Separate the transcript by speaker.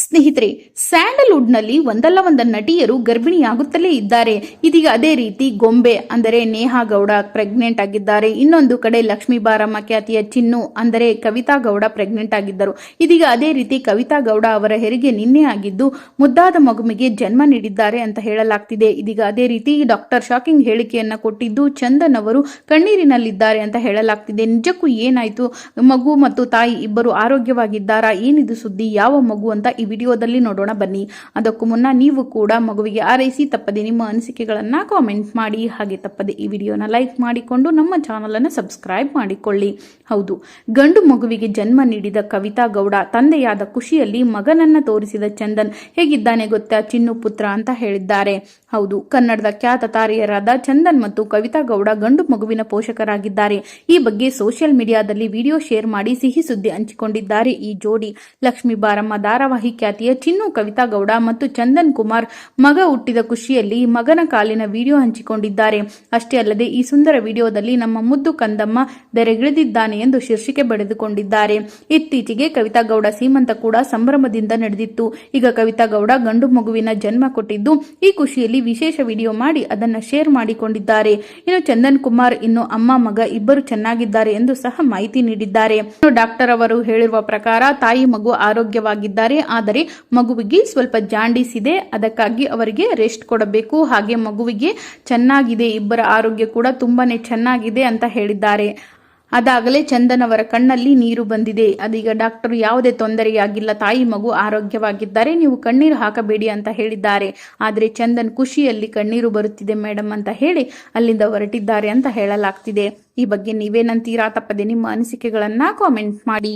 Speaker 1: ಸ್ನೇಹಿತರೆ, ಸ್ಯಾಂಡಲ್ವುಡ್ನಲ್ಲಿ ಒಂದಲ್ಲ ಒಂದ ನಟಿಯರು ಗರ್ಭಿಣಿಯಾಗುತ್ತಲೇ ಇದ್ದಾರೆ. ಇದೀಗ ಅದೇ ರೀತಿ ಗೊಂಬೆ ಅಂದರೆ ನೇಹಾ ಗೌಡ ಪ್ರೆಗ್ನೆಂಟ್ ಆಗಿದ್ದಾರೆ. ಇನ್ನೊಂದು ಕಡೆ ಲಕ್ಷ್ಮೀ ಬಾರಮ್ಮ ಖ್ಯಾತಿಯ ಚಿನ್ನು ಅಂದರೆ ಕವಿತಾ ಗೌಡ ಪ್ರೆಗ್ನೆಂಟ್ ಆಗಿದ್ದರು. ಇದೀಗ ಅದೇ ರೀತಿ ಕವಿತಾ ಗೌಡ ಅವರ ಹೆರಿಗೆ ನಿನ್ನೆ ಆಗಿದ್ದು, ಮುದ್ದಾದ ಮಗುವಿಗೆ ಜನ್ಮ ನೀಡಿದ್ದಾರೆ ಅಂತ ಹೇಳಲಾಗ್ತಿದೆ. ಇದೀಗ ಅದೇ ರೀತಿ ಡಾಕ್ಟರ್ ಶಾಕಿಂಗ್ ಹೇಳಿಕೆಯನ್ನ ಕೊಟ್ಟಿದ್ದು, ಚಂದನ್ ಅವರು ಕಣ್ಣೀರಿನಲ್ಲಿದ್ದಾರೆ ಅಂತ ಹೇಳಲಾಗ್ತಿದೆ. ನಿಜಕ್ಕೂ ಏನಾಯ್ತು? ಮಗು ಮತ್ತು ತಾಯಿ ಇಬ್ಬರು ಆರೋಗ್ಯವಾಗಿದ್ದಾರಾ? ಏನಿದು ಸುದ್ದಿ? ಯಾವ ಮಗು ಅಂತ ವಿಡಿಯೋದಲ್ಲಿ ನೋಡೋಣ ಬನ್ನಿ. ಅದಕ್ಕೂ ಮುನ್ನ ನೀವು ಕೂಡ ಮಗುವಿಗೆ ಆರೈಸಿ ತಪ್ಪದೆ ನಿಮ್ಮ ಅನಿಸಿಕೆಗಳನ್ನ ಕಾಮೆಂಟ್ ಮಾಡಿ, ಹಾಗೆ ತಪ್ಪದೆ ಈ ವಿಡಿಯೋನ ಲೈಕ್ ಮಾಡಿಕೊಂಡು ನಮ್ಮ ಚಾನಲ್ ಅನ್ನು ಸಬ್ಸ್ಕ್ರೈಬ್ ಮಾಡಿಕೊಳ್ಳಿ. ಹೌದು, ಗಂಡು ಮಗುವಿಗೆ ಜನ್ಮ ನೀಡಿದ ಕವಿತಾ ಗೌಡ, ತಂದೆಯಾದ ಖುಷಿಯಲ್ಲಿ ಮಗನನ್ನ ತೋರಿಸಿದ ಚಂದನ್ ಹೇಗಿದ್ದಾನೆ ಗೊತ್ತಾ? ಚಿನ್ನು ಪುತ್ರ ಅಂತ ಹೇಳಿದ್ದಾರೆ. ಹೌದು, ಕನ್ನಡದ ಖ್ಯಾತ ತಾರೆಯರಾದ ಚಂದನ್ ಮತ್ತು ಕವಿತಾ ಗೌಡ ಗಂಡು ಮಗುವಿನ ಪೋಷಕರಾಗಿದ್ದಾರೆ. ಈ ಬಗ್ಗೆ ಸೋಷಿಯಲ್ ಮೀಡಿಯಾದಲ್ಲಿ ವಿಡಿಯೋ ಶೇರ್ ಮಾಡಿ ಸಿಹಿ ಸುದ್ದಿ ಹಂಚಿಕೊಂಡಿದ್ದಾರೆ ಈ ಜೋಡಿ. ಲಕ್ಷ್ಮೀ ಬಾರಮ್ಮ ಧಾರಾವಾಹಿ ಖ್ಯಾತಿಯ ಚಿನ್ನು ಕವಿತಾ ಗೌಡ ಮತ್ತು ಚಂದನ್ ಕುಮಾರ್ ಮಗ ಹುಟ್ಟಿದ ಖುಷಿಯಲ್ಲಿ ಮಗನ ಕಾಲಿನ ವಿಡಿಯೋ ಹಂಚಿಕೊಂಡಿದ್ದಾರೆ. ಅಷ್ಟೇ ಅಲ್ಲದೆ ಈ ಸುಂದರ ವಿಡಿಯೋದಲ್ಲಿ ನಮ್ಮ ಮುದ್ದು ಕಂದಮ್ಮ ಬೆರೆಗಿಳಿದಿದ್ದಾನೆ ಎಂದು ಶೀರ್ಷಿಕೆ ಬಡಿದುಕೊಂಡಿದ್ದಾರೆ ಇತ್ತೀಚೆಗೆ ಕವಿತಾ ಗೌಡ ಸೀಮಂತ ಕೂಡ ಸಂಭ್ರಮದಿಂದ ನಡೆದಿತ್ತು. ಈಗ ಕವಿತಾ ಗೌಡ ಗಂಡು ಮಗುವಿನ ಜನ್ಮ ಕೊಟ್ಟಿದ್ದು ಈ ಖುಷಿಯಲ್ಲಿ ವಿಶೇಷ ವಿಡಿಯೋ ಮಾಡಿ ಅದನ್ನ ಶೇರ್ ಮಾಡಿಕೊಂಡಿದ್ದಾರೆ. ಇನ್ನು ಚಂದನ್ ಕುಮಾರ್, ಇನ್ನು ಅಮ್ಮ ಮಗ ಇಬ್ಬರು ಚೆನ್ನಾಗಿದ್ದಾರೆ ಎಂದು ಸಹ ಮಾಹಿತಿ ನೀಡಿದ್ದಾರೆ. ಡಾಕ್ಟರ್ ಅವರು ಹೇಳಿರುವ ಪ್ರಕಾರ ತಾಯಿ ಮಗು ಆರೋಗ್ಯವಾಗಿದ್ದಾರೆ ಆದರೆ ಮಗುವಿಗೆ ಸ್ವಲ್ಪ ಜಾಂಡೀಸ್ ಇದೆ ಅದಕ್ಕಾಗಿ ಅವರಿಗೆ ರೆಸ್ಟ್ ಕೊಡಬೇಕು. ಹಾಗೆ ಮಗುವಿಗೆ ಚೆನ್ನಾಗಿದೆ. ಇಬ್ಬರ ಆರೋಗ್ಯ ಕೂಡ ತುಂಬಾನೇ ಚೆನ್ನಾಗಿದೆ ಅಂತ ಹೇಳಿದ್ದಾರೆ. ಅದಾಗಲೇ ಚಂದನ್ ಅವರ ಕಣ್ಣಲ್ಲಿ ನೀರು ಬಂದಿದೆ. ಅದೀಗ ಡಾಕ್ಟರ್ ಯಾವುದೇ ತೊಂದರೆಯಾಗಿಲ್ಲ. ತಾಯಿ ಮಗು ಆರೋಗ್ಯವಾಗಿದ್ದಾರೆ ನೀವು ಕಣ್ಣೀರು ಹಾಕಬೇಡಿ ಅಂತ ಹೇಳಿದ್ದಾರೆ. ಆದರೆ ಚಂದನ್ ಖುಷಿಯಲ್ಲಿ ಕಣ್ಣೀರು ಬರುತ್ತಿದೆ ಮೇಡಮ್ ಅಂತ ಹೇಳಿ ಅಲ್ಲಿಂದ ಹೊರಟಿದ್ದಾರೆ ಅಂತ ಹೇಳಲಾಗ್ತಿದೆ. ಈ ಬಗ್ಗೆ ನೀವೇನಂತೀರಾ? ತಪ್ಪದೆ ನಿಮ್ಮ ಅನಿಸಿಕೆಗಳನ್ನ ಕಾಮೆಂಟ್ ಮಾಡಿ.